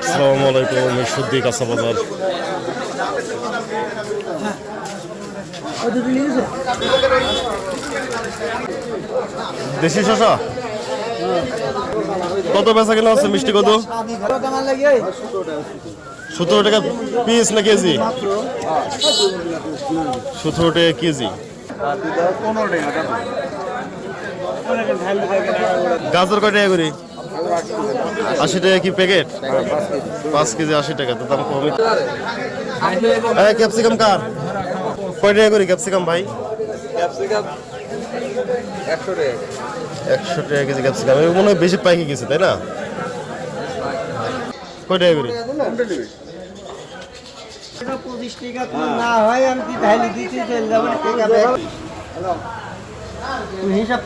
আসসালামু আলাইকুম সুদ্দি কাঁচা বাজার। দেশি শশা কত বেচা কেনা আছে, মিষ্টি কত? সতেরো টাকা পিস না কেজি? সতেরো টাকা কেজি। গাজর কয় টাকা করি? আশি টাকা কি প্যাকেট? পাঁচ কেজি আশি টাকা, তো দাম কমে। এই ক্যাপসিকাম কার? কয় টাকা করি ক্যাপসিকাম ভাই? ক্যাপসিকাম একশো টাকা একশো টাকা কেজি ক্যাপসিকাম। মনে হয় বেশি পাইকে গেছে, তাই না? কয় টাকা করি? হয় হিসাব